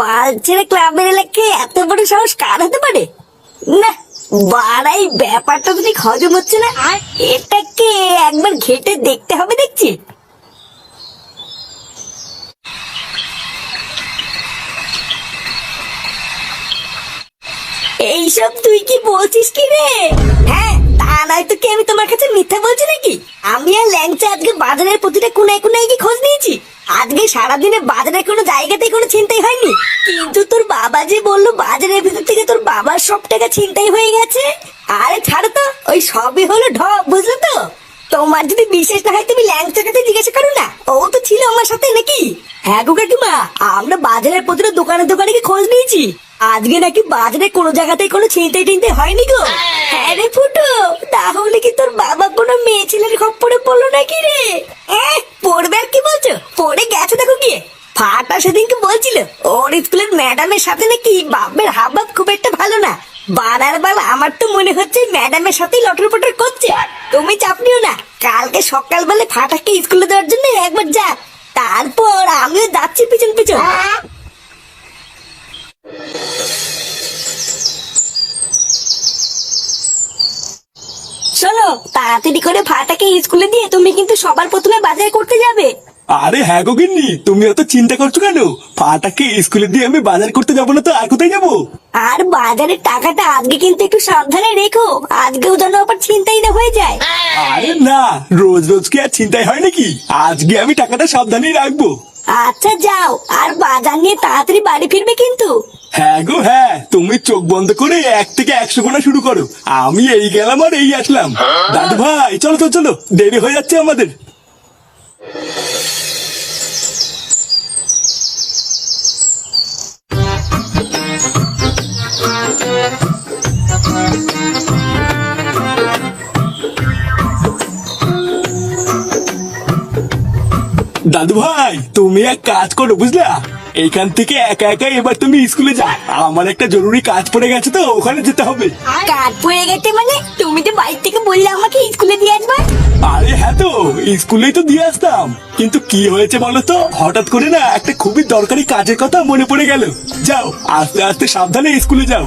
বালছেড়ে ক্লাবের এলাকায় এত বড় সাহস কার হতে পারে? না, বাড়াই ব্যাপারটা তো ঠিক হজম হচ্ছে না, আর এটাকে একবার ঘেটে দেখতে হবে দেখছি। এইসব তুই কি বলছিস কি রে? হ্যাঁ তা নয় তো কি আমি তোমার কাছে মিথ্যা বলছি নাকি? আমি আর ল্যাংচা আজকে বাজারের প্রতিটা কোনায় কোনায় গিয়ে খোঁজ নিয়েছি। আজকে সারাদিনে বাজারের কোনো জায়গাতেই কোনো চিন্তাই হয়নি। কিন্তু তোর বাবা যে বলল বাজারের ভিতর থেকে তোর বাবার সব টাকা ছিনতাই হয়ে গেছে? আরে ছাড়ো তো, ওই সবই হলো ঢপ, বুঝলো তো? তোমার যদি বিশেষ না হয় তুমি ল্যাংচার কাছে জিজ্ঞাসা করো না। ও তো ছিল আমার সাথে নাকি? হ্যাঁ গো কাকিমা, আমরা বাজারের প্রতিটা দোকানে দোকানে খোঁজ নিয়েছি। আজকে নাকি বাজারে কোনো জায়গাতেই কোনো ছিনতাই টিনতে হয়নি গো। হ্যাঁ রে ফুটো, তাহলে কি তোর বাবা কোনো মেয়ে ছেলের খপ্পরে পড়ল নাকি রে? পড়বে আর কি বলছো? পড়ে গেছে দেখো গিয়ে। ফাটা সেদিনকে বলছিল, ওর স্কুলের ম্যাডামের সাথে নাকি বাপের হাবাব খুব একটা ভালো না। বারার বাল, আমার তো মনে হচ্ছে ম্যাডামের সাথেই লটর পটর করছে। তুমি চাপ নিও না, কালকে সকালবেলা ফাটাকে স্কুলে দেওয়ার জন্য একবার যা, তারপর আমিও যাচ্ছি পিছন পিছন। শোনো তাড়াতাড়ি করে ফাটাকে স্কুলে দিয়ে তুমি কিন্তু সবার প্রথমে বাজার করতে যাবে। আরে হ্যাঁ গো গিন্নি তুমি অত চিন্তা করছ কেন? পাটাকে স্কুলে দিয়ে আমি বাজার করতে যাব না তো আর কোথায় যাব? আর বাজারের টাকাটা আজকে কিন্তু একটু সাবধানে রেখো আজকেও যেন আবার চিন্তাই না হয়ে যায়। আরে না রোজ রোজ কি আর চিন্তাই হয় নাকি? আজকে আমি টাকাটা সাবধানেই রাখব। আচ্ছা যাও আর বাজার নিয়ে তাড়াতাড়ি বাড়ি ফিরবে কিন্তু। হ্যাঁ গো হ্যাঁ তুমি চোখ বন্ধ করে এক থেকে একশো গোনা শুরু করো। আমি এই গেলাম আর এই আসলাম। দাদু ভাই চলো চলো চলো দেরি হয়ে যাচ্ছে আমাদের। দাদু ভাই তুমি এক কাজ করো বুঝলা? এইখান থেকে একা একা এবার তুমি স্কুলে যা আমার একটা জরুরি কাজ পড়ে গেছে তো ওখানে যেতে হবে। কাজ পড়ে গেছে মানে? তুমি তো বাড়ি থেকে বললে আমাকে স্কুলে দিয়ে আসবে? আরে হ্যাঁ তো স্কুলেই তো দিয়ে আসতাম। কিন্তু কি হয়েছে বলো তো? হঠাৎ করে না একটা খুবই দরকারি কাজের কথা মনে পড়ে গেল। যাও আস্তে আস্তে সাবধানে স্কুলে যাও।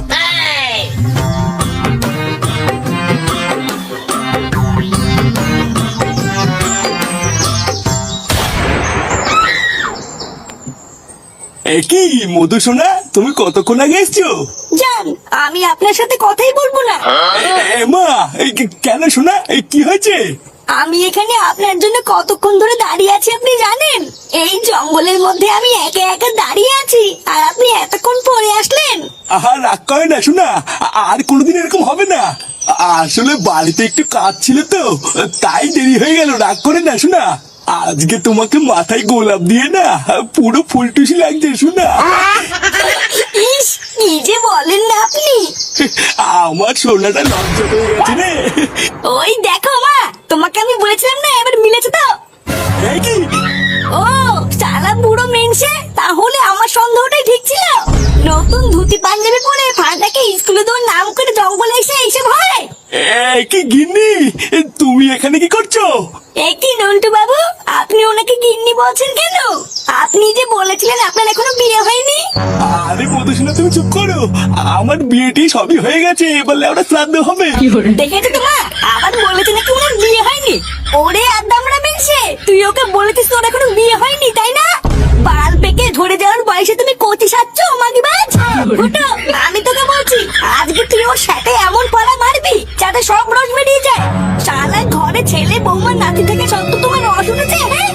কি মধু সোনা? তুমি কতক্ষণ আগে এসছো? জান আমি আপনার সাথে কথাই বলব না। এ- এ মা এই কি- কেন শোনা এই কি হয়েছে? আমি এখানে আপনার জন্য কতক্ষণ ধরে দাঁড়িয়ে আছি আপনি জানেন? এই জঙ্গলের মধ্যে আমি একা একা দাঁড়িয়ে আছি আর আপনি এতক্ষণ পরে আসলেন। আহা রাগ করে না শোনা আর কোনোদিন এরকম হবে না। আ- আসলে বাড়িতে একটু কাজ ছিল তো তাই দেরি হয়ে গেল রাগ করে না শোনা আজকে তোমাকে মাথায় গোলাপ দিয়ে না পুরো ফুলটুসি লাগছে শোনা। কি বলেন না আপনি। আমার সোনাটা লজ্জা হয়ে গেছে রে। ওই দেখো মা তোমাকে আমি বলেছিলাম না এবার মিলেছে তো। কি? ও এই কি গিন্নি তুমি এখানে কি করছ? একই নন্টু বাবু আপনি ওনাকে গিন্নি বলছেন কেন? আপনি যে বলেছিলেন আপনার এখনও বিয়ে হয়নি। আরে মধুসূনা তুমি চুপ করো। আমার বিয়েটি সবই হয়ে গেছে এবার ওটা শ্রাদ্ধ হবে। দেখেছ তো আবার বলেছে নাকি ওনার বিয়ে হয়নি। ওরে আদামরা মেনসে তুই ওকে বলেছিস তোর এখনও বিয়ে হয়নি তাই না? বাল পেকে ঝরে যাওয়ার বয়সে তুমি কচি সাচ্ছ মাগিবাজ? ফুটো আমি তোকে বলছি আজকে তুই ওর সাথে এমন পড়া সব রস বেরিয়ে যায়। সালা ঘরে ছেলে, বৌমা, নাতি থেকে সত্য তোমার রস উঠেছে হ্যাঁ?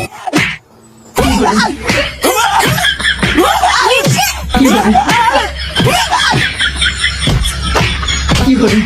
কি করে?